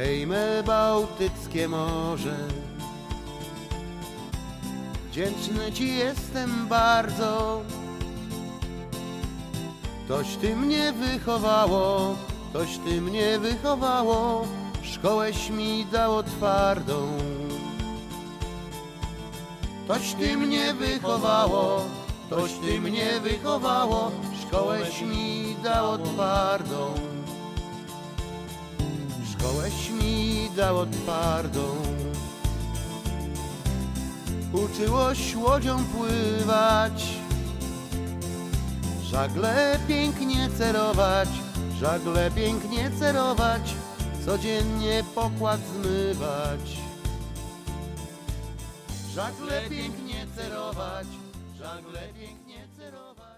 hejme Bałtyckie morze. Wdzięczny Ci jestem bardzo, Toś Ty mnie wychowało, Toś Ty mnie wychowało, szkołeś mi dało twardą. Toś Ty mnie wychowało, Toś Ty mnie wychowało, szkołeś mi dało twardą. Szkołeś mi dało twardą. Uczyłoś łodzią pływać, żagle pięknie cerować, żagle pięknie cerować, codziennie pokład zmywać. Żagle pięknie cerować, żagle pięknie cerować.